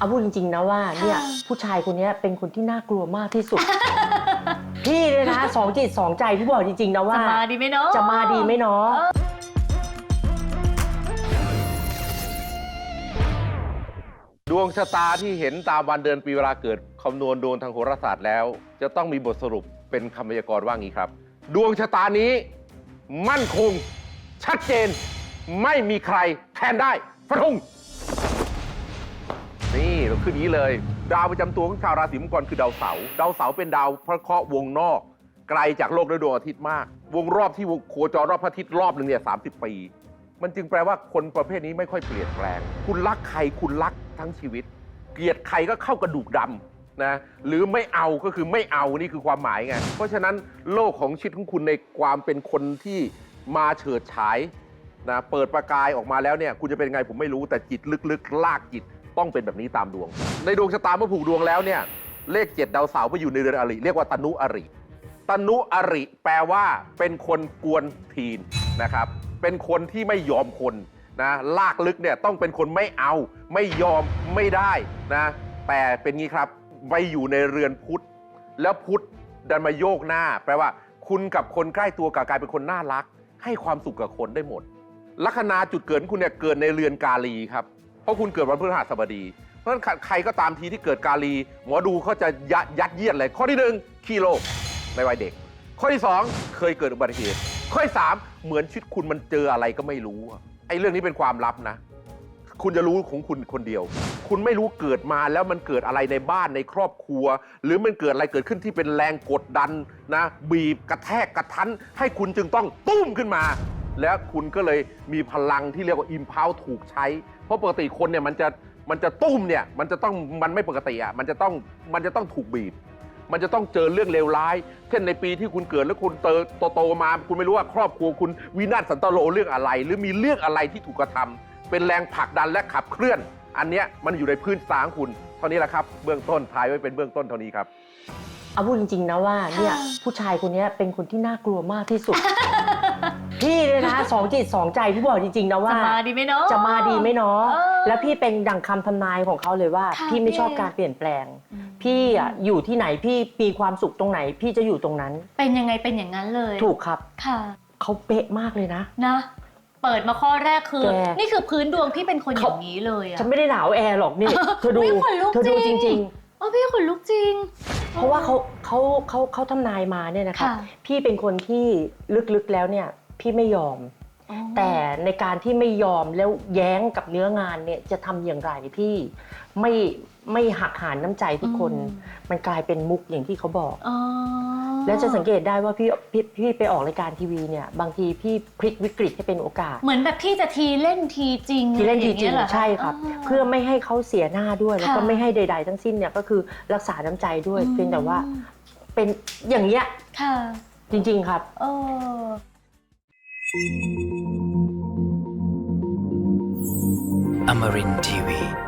เอาพูดจริงๆนะว่าเนี่ยค่ะผู้ชายคนเนี้ยเป็นคนที่น่ากลัวมากที่สุด พี่เลยนะสองจิตสองใจพี่บอกจริงๆนะว่า จะมาดีไหมเนาะจะมาดีไหมเนาะดวงชะตาที่เห็นตามวันเดือนปีเวลาเกิดคำนวณดวงทางโหราศาสตร์แล้ว จะต้องมีบทสรุปเป็นคำพยากรณ์ว่างี้ครับ ดวงชะตานี้ มั่นคง ชัดเจน ไม่มีใครแทนได้ฟะทุง นี่เราขึ้นนี้เลย ดาวประจำตัวของชาวราศีมังกรคือดาวเสาร์ดาวเสาร์เป็นดาวพระเคราะห์วงนอก ไกลจากโลกด้วยดวงอาทิตย์มาก วงรอบที่โคจรรอบพระอาทิตย์รอบหนึ่งเนี่ยสาปี มันจึงแปลว่าคนประเภทนี้ไม่ค่อยเปลี่ยนแปลง คุณรักใครคุณรักทั้งชีวิต เกลียดใครก็เข้ากระดูกดำนะหรือไม่เอาก็คือไม่เอานี่คือความหมายไงเพราะฉะนั้นโลกของชีวิตของคุณในความเป็นคนที่มาเฉิดฉายนะเปิดประกายออกมาแล้วเนี่ยคุณจะเป็นไงผมไม่รู้แต่จิตลึกๆ ลากจิต ต้องเป็นแบบนี้ตามดวง ในดวงชะตาเมื่อผูกดวงแล้วเนี่ยเลขเจ็ดดาวเสาร์ไปอยู่ในเรือนอริเรียกว่าตนุอริตนุอริแปลว่าเป็นคนกวนทีนนะครับ เป็นคนที่ไม่ยอมคนนะลากลึกเนี่ยต้องเป็นคนไม่เอา ไม่ยอมไม่ได้นะแต่เป็นงี้ครับไปอยู่ในเรือนพุทธ แล้วพุทธดันมาโยกหน้า แปลว่า คุณกับคนใกล้ตัวกลับกายเป็นคนน่ารัก ให้ความสุขกับคนได้หมดลัคนาจุดเกิดคุณเนี่ยเกิดในเรือนกาลีครับ ราะคุณเกิดวันพฤหัสบดี เพราะฉะนั้นใครก็ตามทีที่เกิดกาลี หมอดูเขาจะยัดยัดเยียดเลยข้อที่หนึ่งขี้โลกในวัยเด็ก ข้อที่สองเคยเกิดอุบัติเหตุข้อที่สามเหมือนชีวิตคุณมันเจออะไรก็ไม่รู้ไอ้เรื่องนี้เป็นความลับนะ คุณจะรู้ของคุณคนเดียว คุณไม่รู้เกิดมาแล้วมันเกิดอะไรในบ้านในครอบครัว หรือมันเกิดอะไรเกิดขึ้นที่เป็นแรงกดดันนะ บีบกระแทกกระทันให้คุณจึงต้องตุ้มขึ้นมา แล้วคุณก็เลยมีพลังที่เรียกว่าอิมพาวถูกใช้ เพราะปกติคนเนี่ยมันจะมันจะตุ้มเนี่ยมันจะต้องมันไม่ปกติอะมันจะต้องมันจะต้องถูกบีบ มันจะต้องเจอเรื่องเลวร้าย เช่นในปีที่คุณเกิดแล้วคุณเติบโตมา คุณไม่รู้ว่าครอบครัวคุณวินาศสันตโลเรื่องอะไร หรือมีเรื่องอะไรที่ถูกกระทำเป็นแรงผลักดันและขับเคลื่อน อันเนี้ยมันอยู่ในพื้นสางคุณ เท่านี้แหละครับเบื้องต้นทายไว้เป็นเบื้องต้นเท่านี้ครับ เอาพูดจริงๆนะว่าเนี่ยผู้ชายคนเนี้ยเป็นคนที่น่ากลัวมากที่สุด สองจิตสองใจพี่บอกจริงๆนะว่า จะมาดีไหมเนาะ จะมาดีไหมเนาะเออแล้วพี่เป็นดังคำทำนายของเขาเลยว่าค่ะพี่ไม่พี่ชอบการเปลี่ยนแปลงอืมพี่อะอยู่ที่ไหนพี่มีความสุขตรงไหน พี่จะอยู่ตรงนั้น เป็นยังไงเป็นอย่างนั้นเลย ถูกครับ ค่ะเขาเป๊ะมากเลยนะ นะเปิดมาข้อแรกคือแกนี่คือพื้นดวงพี่เป็นคนอเขาย่างนี้เลยอะฉันไม่ได้หนาวแอร์หรอกนี่เธอดูไม่ขนลุกเธอดูจจริงริงอ๋อพี่ขนลุกจริงๆเพราะว่าเขาเขาเขาเขาทำนายมาเนี่ยนะครับค่ะพี่เป็นคนที่ลึกๆแล้วเนี่ย พี่ไม่ยอมอ๋อแต่ในการที่ไม่ยอมแล้วแย้งกับเนื้องานเนี่ยจะทำอย่างไรพี่ไม่ไม่หักหานน้ำใจทุกคน มันกลายเป็นมุกอย่างที่เขาบอกอ๋อแล้วจะสังเกตได้ว่าพี่พี่พี่ไปออกรายการทีวีเนี่ยบางทีพี่พลิกวิกฤตให้เป็นโอกาส เหมือนแบบพี่จะทีเล่นทีจริงทีเล่นทีอะจริไอย่างเงี้ยเหอใช่ครับอ๋อเพื่อไม่ให้เขาเสียหน้าด้วยแล้วก็ค่ะไม่ให้ใด ๆ ทั้งสิ้นเนี่ยก็คือรักษาน้ำใจด้วยอืมเพียงแต่ว่าเป็นอย่างเงี้ยค่ะจริง ๆ ครับเออ Amarin Tiwi.